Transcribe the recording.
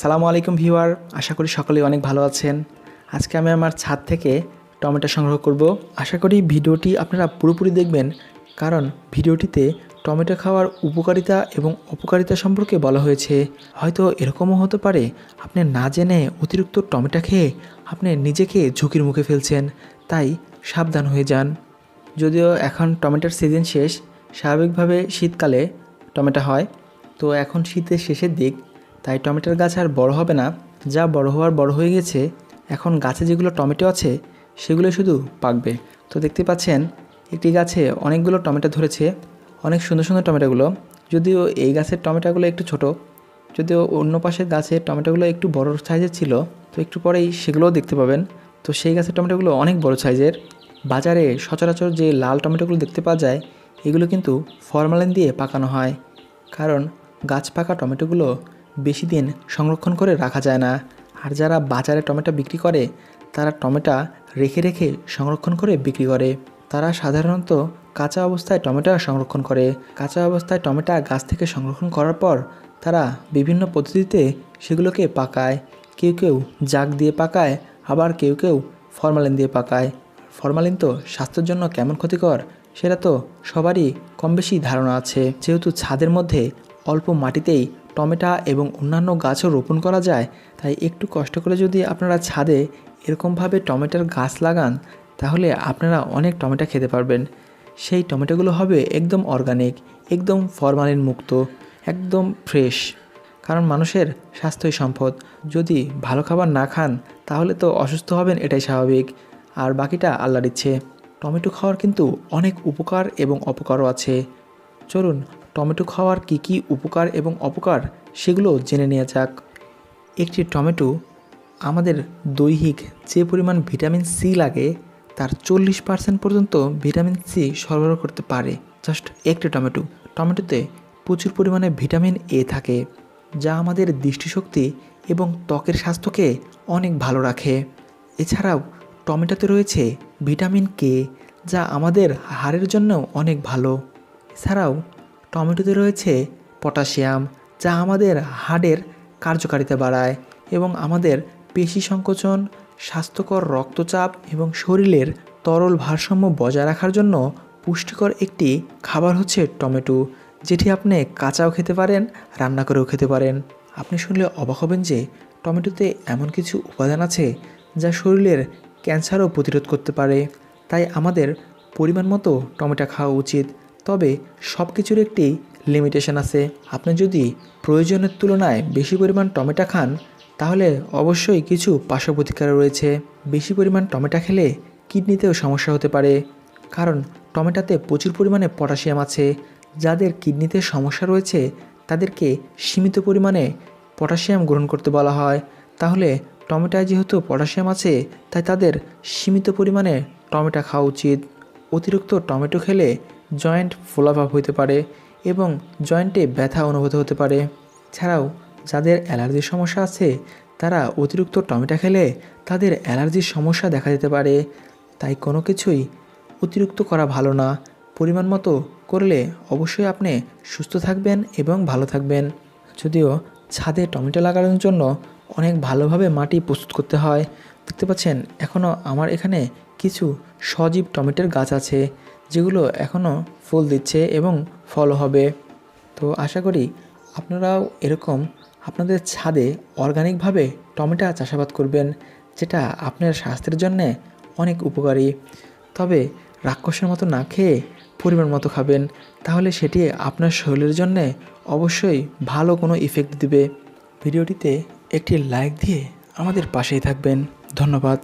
সালামু আলাইকুম ভিউয়ার, আশা করি সকলেই অনেক ভালো আছেন। আজকে আমি আমার ছাদ থেকে টমেটো সংগ্রহ করব। আশা করি ভিডিওটি আপনারা পুরোপুরি দেখবেন, কারণ ভিডিওটিতে টমেটো খাওয়ার উপকারিতা এবং অপকারিতা সম্পর্কে বলা হয়েছে। হয়তো এরকমও হতে পারে, আপনি না জেনে অতিরিক্ত টমেটো খেয়ে আপনি নিজেকে ঝুঁকির মুখে ফেলছেন, তাই সাবধান হয়ে যান। যদিও এখন টমেটোর সিজন শেষ, স্বাভাবিকভাবে শীতকালে টমেটো হয়। তো এখন শীতের শেষের দিক তাই টমেটোর গাছ আর বড় হবে না। যা বড় হওয়ার বড় হয়ে গেছে, এখন গাছে যেগুলো টমেটো আছে সেগুলো শুধু পাকবে। তো দেখতে পাচ্ছেন, একটি গাছে অনেকগুলো টমেটো ধরেছে, অনেক সুন্দর সুন্দর টমেটোগুলো। যদিও এই গাছের টমেটোগুলো একটু ছোট, যদিও অন্য পাশের গাছের টমেটোগুলো একটু বড় সাইজের ছিল, তো একটু পরেই সেগুলোও দেখতে পাবেন। তো সেই গাছের টমেটোগুলো অনেক বড় সাইজের। বাজারে সচরাচর যে লাল টমেটোগুলো দেখতে পাওয়া যায়, এগুলো কিন্তু ফরমালিন দিয়ে পাকানো হয়। কারণ গাছ পাকা টমেটোগুলো বেশি দিন সংরক্ষণ করে রাখা যায় না। আর যারা বাজারে টমেটো বিক্রি করে, তারা টমেটো রেখে রেখে সংরক্ষণ করে বিক্রি করে। তারা সাধারণত কাঁচা অবস্থায় টমেটো সংরক্ষণ করে। কাঁচা অবস্থায় টমেটো গাছ থেকে সংরক্ষণ করার পর, তারা বিভিন্ন পদ্ধতিতে সেগুলোকে পাকায়। কেউ কেউ জাগ দিয়ে পাকায়, আবার কেউ কেউ ফরমালিন দিয়ে পাকায়। ফরমালিন তো স্বাস্থ্যের জন্য কেমন ক্ষতিকর, সেটা তো সবারই কম বেশি ধারণা আছে। যেহেতু ছাদের মধ্যে অল্প মাটিতেই টমেটো এবং অন্যান্য গাছও রোপণ করা যায়, তাই একটু কষ্ট করে যদি আপনারা ছাদে এরকমভাবে টমেটোর গাছ লাগান, তাহলে আপনারা অনেক টমেটো খেতে পারবেন। সেই টমেটোগুলো হবে একদম অর্গানিক, একদম ফরমালিন মুক্ত, একদম ফ্রেশ। কারণ মানুষের স্বাস্থ্যই সম্পদ। যদি ভালো খাবার না খান, তাহলে তো অসুস্থ হবেন এটাই স্বাভাবিক। আর বাকিটা আল্লাহর ইচ্ছে। টমেটো খাওয়ার কিন্তু অনেক উপকার এবং অপকারও আছে। চলুন টমেটো খাওয়ার কী কী উপকার এবং অপকার সেগুলো জেনে নেওয়া যাক। একটি টমেটো আমাদের দৈহিক যে পরিমাণ ভিটামিন সি লাগে, তার চল্লিশ পার্সেন্ট পর্যন্ত ভিটামিন সি সরবরাহ করতে পারে। জাস্ট একটি টমেটো। টমেটোতে প্রচুর পরিমাণে ভিটামিন এ থাকে, যা আমাদের দৃষ্টিশক্তি এবং ত্বকের স্বাস্থ্যকে অনেক ভালো রাখে। এছাড়াও টমেটোতে রয়েছে ভিটামিন কে, যা আমাদের হাড়ের জন্য অনেক ভালো। এছাড়াও টমেটোতে রয়েছে পটাশিয়াম, যা আমাদের হাড়ের কার্যকারিতা বাড়ায় এবং আমাদের পেশি সংকোচন, স্বাস্থ্যকর রক্তচাপ এবং শরীরের তরল ভারসাম্য বজায় রাখার জন্য পুষ্টিকর একটি খাবার হচ্ছে টমেটো, যেটি আপনি কাঁচাও খেতে পারেন, রান্না করেও খেতে পারেন। আপনি শুনলে অবাক হবেন যে টমেটোতে এমন কিছু উপাদান আছে যা শরীরের ক্যান্সারও প্রতিরোধ করতে পারে। তাই আমাদের পরিমাণ মতো টমেটো খাওয়া উচিত। তবে সব কিছুর একটি লিমিটেশন আছে। আপনি যদি প্রয়োজনের তুলনায় বেশি পরিমাণ টমেটো খান, তাহলে অবশ্যই কিছু পার্শ্ব রয়েছে। বেশি পরিমাণ টমেটো খেলে কিডনিতেও সমস্যা হতে পারে, কারণ টমেটোতে প্রচুর পরিমাণে পটাশিয়াম আছে। যাদের কিডনিতে সমস্যা রয়েছে, তাদেরকে সীমিত পরিমাণে পটাশিয়াম গ্রহণ করতে বলা হয়। তাহলে টমেটোয় যেহেতু পটাশিয়াম আছে, তাই তাদের সীমিত পরিমাণে টমেটো খাওয়া উচিত। অতিরিক্ত টমেটো খেলে জয়েন্ট ফোলাভাব হতে পারে এবং জয়েন্টে ব্যথা অনুভূত হতে পারে। ছাড়াও, যাদের অ্যালার্জির সমস্যা আছে, তারা অতিরিক্ত টমেটো খেলে তাদের অ্যালার্জির সমস্যা দেখা দিতে পারে। তাই কোনো কিছুই অতিরিক্ত করা ভালো না। পরিমাণ মতো করলে অবশ্যই আপনি সুস্থ থাকবেন এবং ভালো থাকবেন। যদিও ছাদে টমেটো লাগানোর জন্য অনেক ভালোভাবে মাটি প্রস্তুত করতে হয়। দেখতে পাচ্ছেন এখনও আমার এখানে কিছু সজীব টমেটোর গাছ আছে। যেগুলো এখনও ফুল দিচ্ছে এবং ফলও হবে। তো আশা করি আপনারাও এরকম আপনাদের ছাদে অর্গানিকভাবে টমেটো চাষাবাদ করবেন, যেটা আপনার স্বাস্থ্যের জন্যে অনেক উপকারী। তবে রাক্ষসের মতো না খেয়ে পরিমাণ মতো খাবেন, তাহলে সেটি আপনার শরীরের জন্যে অবশ্যই ভালো কোনো ইফেক্ট দিবে। ভিডিওটিতে একটি লাইক দিয়ে আমাদের পাশেই থাকবেন। ধন্যবাদ।